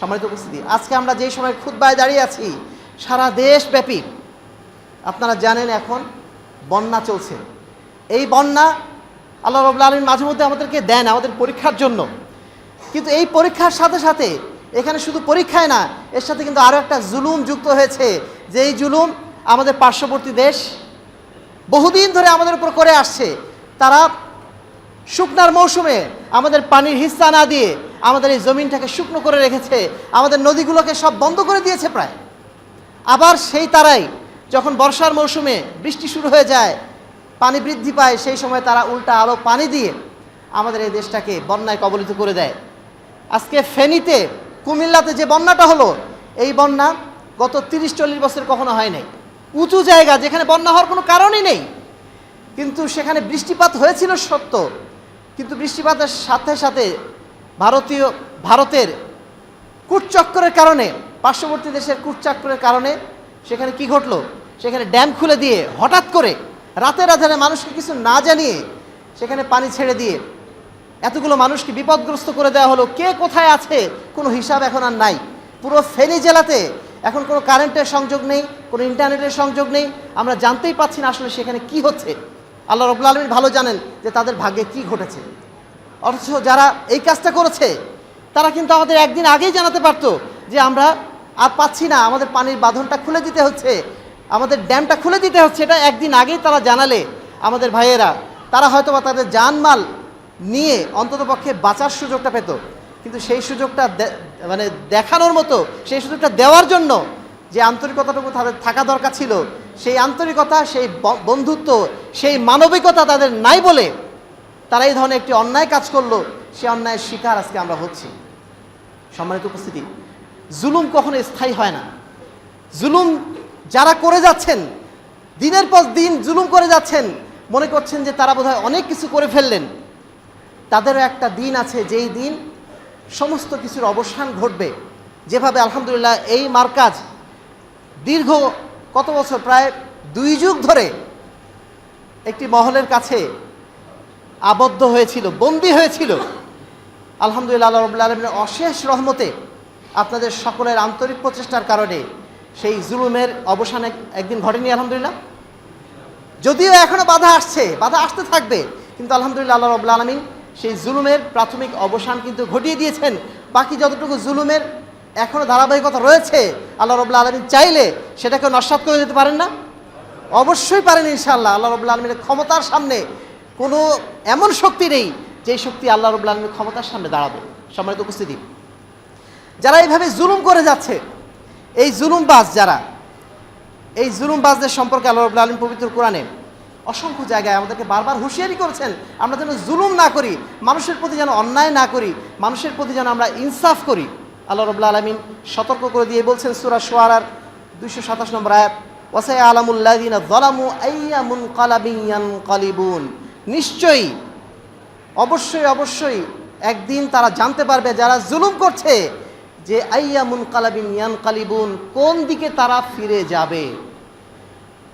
সম্মানিত উপস্থিতি, আজকে আমরা যেই সময় খুদ্বায় দাঁড়িয়ে আছি, সারা দেশব্যাপী, আপনারা জানেন এখন বন্যা চলছে। এই বন্যা আল্লাহ রবুল্লা আলমীর মাঝে মধ্যে আমাদেরকে দেন আমাদের পরীক্ষার জন্য। কিন্তু এই পরীক্ষার সাথে সাথে এখানে শুধু পরীক্ষায় না, এর সাথে কিন্তু আরও একটা জুলুম যুক্ত হয়েছে। যে এই জুলুম আমাদের পার্শ্ববর্তী দেশ বহুদিন ধরে আমাদের উপর করে আসছে। তারা শুকনার মৌসুমে আমাদের পানির হিস্সা না দিয়ে আমাদের এই জমিনটাকে শুকনো করে রেখেছে, আমাদের নদীগুলোকে সব বন্ধ করে দিয়েছে প্রায়। আবার সেই তারাই যখন বর্ষার মৌসুমে বৃষ্টি শুরু হয়ে যায়, পানি বৃদ্ধি পায়, সেই সময় তারা উল্টা আরও পানি দিয়ে আমাদের এই দেশটাকে বন্যায় কবলিত করে দেয়। আজকে ফেনীতে, কুমিল্লাতে যে বন্যাটা হলো, এই বন্যা গত তিরিশ চল্লিশ বছর কখনো হয় নাই। উঁচু জায়গা, যেখানে বন্যা হওয়ার কোনো কারণই নেই। কিন্তু সেখানে বৃষ্টিপাত হয়েছিল সত্য, কিন্তু বৃষ্টিপাতের সাথে সাথে ভারতীয়, ভারতের কূটচক্রের কারণে, পার্শ্ববর্তী দেশের কূটচক্রের কারণে সেখানে কি ঘটলো? সেখানে ড্যাম খুলে দিয়ে হঠাৎ করে রাতের আধারে মানুষকে কিছু না জানিয়ে সেখানে পানি ছেড়ে দিয়ে এতগুলো মানুষকে বিপদগ্রস্ত করে দেওয়া হলো। কে কোথায় আছে? কোনো হিসাব এখন আর নাই। পুরো ফেনী জেলাতে এখন কোনো কারেন্টের সংযোগ নেই, কোনো ইন্টারনেটের সংযোগ নেই। আমরা জানতেই পাচ্ছি না আসলে সেখানে কি হচ্ছে। আল্লাহ রবুল আলমী ভালো জানেন যে তাদের ভাগ্যে কি ঘটেছে। অথচ যারা এই কাজটা করেছে, তারা কিন্তু আমাদের একদিন আগেই জানাতে পারতো যে আমরা আর পাচ্ছি না, আমাদের পানির বাঁধনটা খুলে দিতে হচ্ছে, আমাদের ড্যামটা খুলে দিতে হচ্ছে, এটা একদিন আগেই তারা জানালে আমাদের ভাইয়েরা। তারা হয়তো বা তাদের জানমাল নিয়ে অন্ততপক্ষে বাঁচার সুযোগটা পেত, কিন্তু সেই সুযোগটা মানে দেখানোর মতো, সেই সুযোগটা দেওয়ার জন্য যে আন্তরিকতাটুকু তাদের থাকা দরকার ছিল, সেই আন্তরিকতা, সেই বন্ধুত্ব, সেই মানবিকতা তাদের নাই বলে তারা এই ধরনের একটি অন্যায় কাজ করল, সে অন্যায়ের শিকার আজকে আমরা হচ্ছি। সম্মানিত উপস্থিতি, জুলুম কখনো স্থায়ী হয় না। জুলুম যারা করে যাচ্ছেন, দিনের পর দিন জুলুম করে যাচ্ছেন, মনে করছেন যে তারা বোধহয় অনেক কিছু করে ফেললেন। তাদেরও একটা দিন আছে, যেই দিন সমস্ত কিছুর অবসান ঘটবে। যেভাবে আলহামদুলিল্লাহ এই মার্কাজ দীর্ঘ কত বছর, প্রায় দুই যুগ ধরে একটি মহলের কাছে আবদ্ধ হয়েছিল, বন্দী হয়েছিল। আলহামদুলিল্লাহ রবুল্লা আলমিনের অশেষ রহমতে আপনাদের সকলের আন্তরিক প্রচেষ্টার কারণে সেই জুলুমের অবসান একদিন ঘটেনি, আলহামদুলিল্লাহ। যদিও এখনও বাধা আসছে, বাধা আসতে থাকবে, কিন্তু আলহামদুলিল্লাহ আল্লাহ রবুল্লা আলমিন সেই জুলুমের প্রাথমিক অবসান কিন্তু ঘটিয়ে দিয়েছেন। বাকি যতটুকু জুলুমের এখনও ধারাবাহিকতা রয়েছে, আল্লাহ রবুল্লা আলমিন চাইলে সেটাকে নস্বাত করে দিতে পারেন না। অবশ্যই পারেন ইনশাআল্লাহ, আল্লাহ রবুল্লা আলমিনের ক্ষমতার সামনে কোনো এমন শক্তি নেই যেই শক্তি আল্লাহ রবুল্লা আলমীর ক্ষমতার সামনে দাঁড়াবে। সম্মানিত উপস্থিতি। যারা এইভাবে জুলুম করে যাচ্ছে, এই জুলুমবাজ যারা, এই জুলুমবাজদের সম্পর্কে আল্লাহ রবুল্লা আলম পবিত্র কোরআনে অসংখ্য জায়গায় আমাদেরকে বারবার হুঁশিয়ারি করেছেন, আমরা যেন জুলুম না করি, মানুষের প্রতি যেন অন্যায় না করি, মানুষের প্রতি যেন আমরা ইনসাফ করি। আল্লাহ রবুল্লা আলমিন সতর্ক করে দিয়ে বলছেন সুরা সোয়ারার দুইশো সাতাশ নম্বর আয়াত ওয়াসাই আলামুল্লাদিন জলামু আইয়ামুন কালাবিয়ান কালিবুন। নিশ্চয়ই, অবশ্যই অবশ্যই একদিন তারা জানতে পারবে, যারা জুলুম করছে, যে আইয়ামুন কালাবিন ইয়ান কালিবুন, কোন দিকে তারা ফিরে যাবে?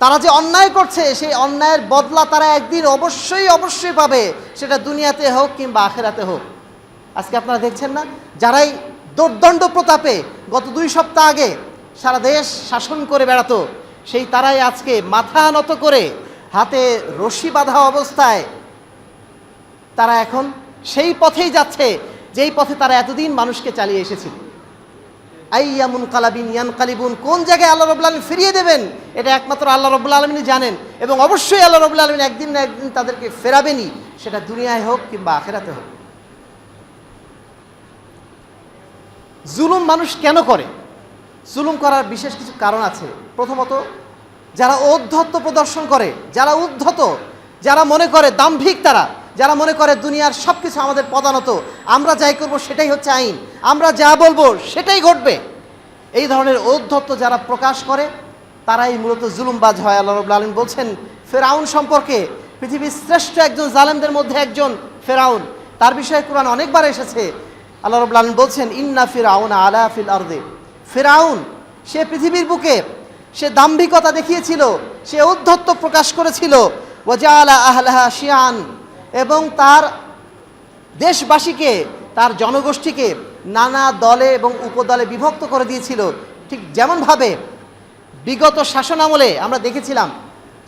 তারা যে অন্যায় করছে, সেই অন্যায়ের বদলা তারা একদিন অবশ্যই অবশ্যই পাবে, সেটা দুনিয়াতে হোক কিংবা আখেরাতে হোক। আজকে আপনারা দেখছেন না? যারাই দোর্দণ্ড প্রতাপে গত দুই সপ্তাহ আগে সারা দেশ শাসন করে বেড়াতো, সেই তারাই আজকে মাথা নত করে হাতে রশি বাঁধা অবস্থায় তারা এখন সেই পথেই যাচ্ছে, যেই পথে তারা এতদিন মানুষকে চালিয়ে এসেছিল। আইয়ামুন কালাবিন ইয়ান কালিবুন কোন জায়গায় আল্লাহ রবুল্লা আলমিন ফিরিয়ে দেবেন? এটা একমাত্র আল্লাহ রবুল্লা আলমিনই জানেন এবং অবশ্যই আল্লাহ রবুল্লা আলমিন একদিন না একদিন তাদেরকে ফেরাবেনই, সেটা দুনিয়ায় হোক কিংবা আখেরাতে হোক। জুলুম মানুষ কেন করে? জুলুম করার বিশেষ কিছু কারণ আছে। প্রথমত যারা ঔদ্ধত্য প্রদর্শন করে, যারা উদ্ধত যারা মনে করে দাম্ভিক তারা, যারা মনে করে দুনিয়ার সব কিছু আমাদের প্রধানত আমরা যাই করব সেটাই হচ্ছে আইন। আমরা যা বলব সেটাই ঘটবে। এই ধরনের ঔদ্ধত্য যারা প্রকাশ করে, তারাই মূলত জুলুমবাজ হয়, আল্লাহ রবুল্লা আলম বলছেন, ফেরাউন সম্পর্কে পৃথিবীর শ্রেষ্ঠ একজন জালেমদের মধ্যে একজন ফেরাউন। তার বিষয়ে কোরআন অনেকবার এসেছে। আল্লাহ রবুল্লা আলম বলছেন, ইন্না ফিরাউন আলা ফিল আর্দে। ফেরাউন, সে পৃথিবীর বুকে সে দাম্ভিকতা দেখিয়েছিল, সে ঔদ্ধত্য প্রকাশ করেছিল। ওয়াজালা আহলাহা শিয়ান, এবং তার দেশবাসীকে, তার জনগোষ্ঠীকে নানা দলে এবং উপদলে বিভক্ত করে দিয়েছিল। ঠিক যেমনভাবে বিগত শাসনামলে আমরা দেখেছিলাম,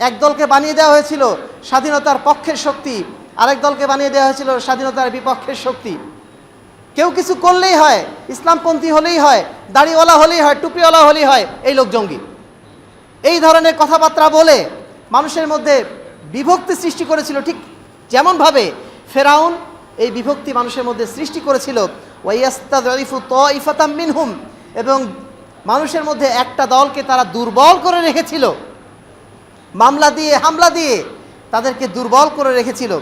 এক দলকে বানিয়ে দেওয়া হয়েছিল স্বাধীনতার পক্ষের শক্তি, আরেক দলকে বানিয়ে দেওয়া হয়েছিল স্বাধীনতার বিপক্ষের শক্তি। কেউ কিছু করলেই হয়, ইসলামপন্থী হলেই হয়, দাড়িওয়ালা হলেই হয়, টুপিওয়ালা হলেই হয়, এই লোক জঙ্গি এই ধরনের কথাবার্তা বলে মানুষের মধ্যে বিভক্তি সৃষ্টি করেছিল ঠিক যেমনভাবে ফেরাউন এই বিভক্তি মানুষের মধ্যে সৃষ্টি করেছিল, ওয়াইয়াস্তাদরিফু তইফাতাম মিনহুম, এবং মানুষের মধ্যে একটা দলকে তারা দুর্বল করে রেখেছিল। মামলা দিয়ে, হামলা দিয়ে তাদেরকে দুর্বল করে রেখেছিল।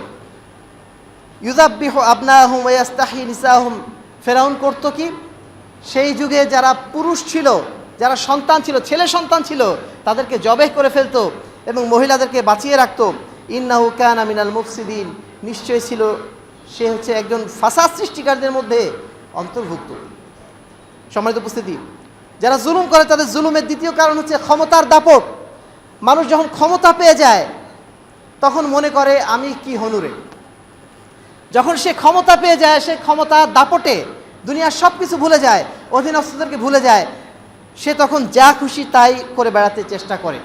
ইউজাব্বিহ আবনাহুম ওয়াস্তাহি নিসাহুম। ফেরাউন করতো কি? সেই যুগে যারা পুরুষ ছিল যারা সন্তান ছিল, ছেলে সন্তান ছিল, তাদেরকে জবেহ করে ফেলতো এবং মহিলাদেরকে বাঁচিয়ে রাখতো। ইন্নাহু কান আমিনাল মুফসিদিন। নিশ্চয় ছিল, সে হচ্ছে একজন ফাসাদ সৃষ্টিকারদের মধ্যে অন্তর্ভুক্ত। সম্মানিত উপস্থিতি, যারা জুলুম করে তাদের জুলুমের দ্বিতীয় কারণ হচ্ছে ক্ষমতার দাপট। মানুষ যখন ক্ষমতা পেয়ে যায়, তখন মনে করে, আমি কি হনুরে যখন সে ক্ষমতা পেয়ে যায়, সে ক্ষমতা দাপটে দুনিয়ার সব কিছু ভুলে যায়, অধীনস্থদেরকে ভুলে যায় সে তখন যা খুশি তাই করে বেড়াতে চেষ্টা করে।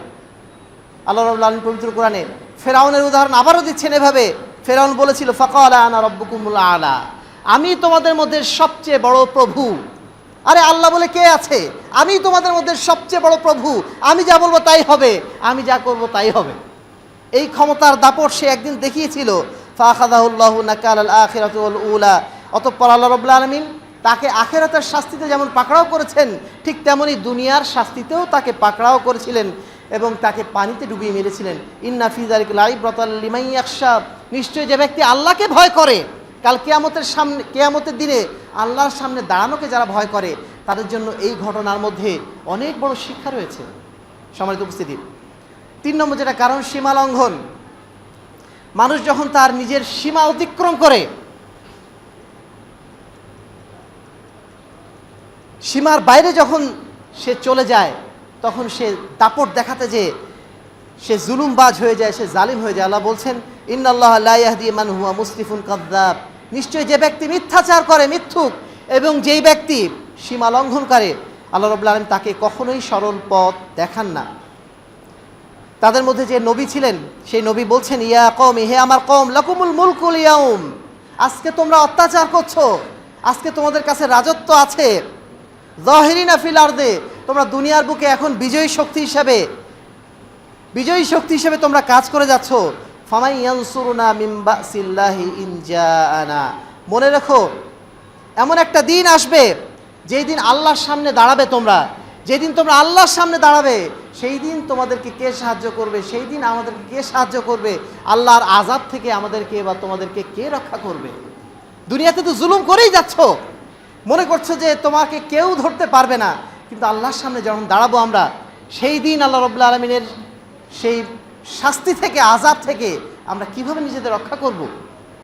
আল্লাহ রবুল্লা আলম পবিত্র কোরআনে ফেরাউনের উদাহরণ আবারও দিচ্ছেন এভাবে। ফেরাউন বলেছিল ফকা আলা আনা রব্বকুমুল আলা। আমি তোমাদের মধ্যে সবচেয়ে বড় প্রভু। আরে আল্লাহ বলে, কে আছে? আমি তোমাদের মধ্যে সবচেয়ে বড় প্রভু। আমি যা বলব তাই হবে। আমি যা করব তাই হবে। এই ক্ষমতার দাপট সে একদিন দেখিয়েছিল। ফাখাদাহুল্লাহ নাকাল আল আখিরাতুল উলা। অতঃপর আল্লাহ রবুল্লা আলমিন তাকে আখেরাতের শাস্তিতে যেমন পাকড়াও করেছেন, ঠিক তেমনি দুনিয়ার শাস্তিতেও তাকে পাকড়াও করেছিলেন এবং তাকে পানিতে ডুবিয়ে মেরেছিলেন। ইন্না ফিজারিক লাই ব্রতাল্লিমাই একশা নিশ্চয়ই যে ব্যক্তি আল্লাহকে ভয় করে, কাল কেয়ামতের সামনে, কেয়ামতের দিনে আল্লাহর সামনে দাঁড়ানোকে যারা ভয় করে, তাদের জন্য এই ঘটনার মধ্যে অনেক বড় শিক্ষা রয়েছে। সম্মানিত উপস্থিতি। তিন নম্বর যেটা কারণ, সীমা লঙ্ঘন। মানুষ যখন তার নিজের সীমা অতিক্রম করে সীমার বাইরে যখন সে চলে যায়, তখন সে দাপট দেখাতে যে সে জুলুমবাজ হয়ে যায়, সে জালিম হয়ে যায়। আল্লাহ বলছেন, ইন্নাল্লাহ লাইয়াহদি মান হুয়া কাদ্দাব। নিশ্চয়ই যে ব্যক্তি মিথ্যাচার করে, মিথ্যুক, এবং যেই ব্যক্তি সীমা লঙ্ঘন করে, আল্লাহ রবুল্লা আলম তাকে কখনোই সরল পথ দেখান না। তাদের মধ্যে যে নবী ছিলেন, সেই নবী বলছেন, ইয়া কম হে আমার কম লকুমুল মুলকুল ইয়াউম। আজকে তোমরা অত্যাচার করছ। আজকে তোমাদের কাছে রাজত্ব আছে। জহেরিনা ফিল আর্দে, তোমরা দুনিয়ার বুকে এখন বিজয়ী শক্তি হিসাবে, বিজয়ী শক্তি হিসেবে তোমরা কাজ করে যাচ্ছ। ফামাই ইয়ানসুরুনা মিম্বা সিল্লাহি ইনজাআনা মনে রেখো, এমন একটা দিন আসবে, যেই দিন আল্লাহর সামনে দাঁড়াবে তোমরা। যেদিন তোমরা আল্লাহর সামনে দাঁড়াবে, সেই দিন তোমাদেরকে কে সাহায্য করবে? সেই দিন আমাদেরকে কে সাহায্য করবে? আল্লাহর আজাদ থেকে আমাদেরকে বা তোমাদেরকে কে রক্ষা করবে? দুনিয়াতে তো জুলুম করেই যাচ্ছ। মনে করছ যে তোমাকে কেউ ধরতে পারবে না, কিন্তু আল্লাহর সামনে যখন দাঁড়াবো আমরা, সেই দিন আল্লাহ রবুল্লা আলমিনের সেই শাস্তি থেকে আজাব থেকে আমরা কীভাবে নিজেদের রক্ষা করব?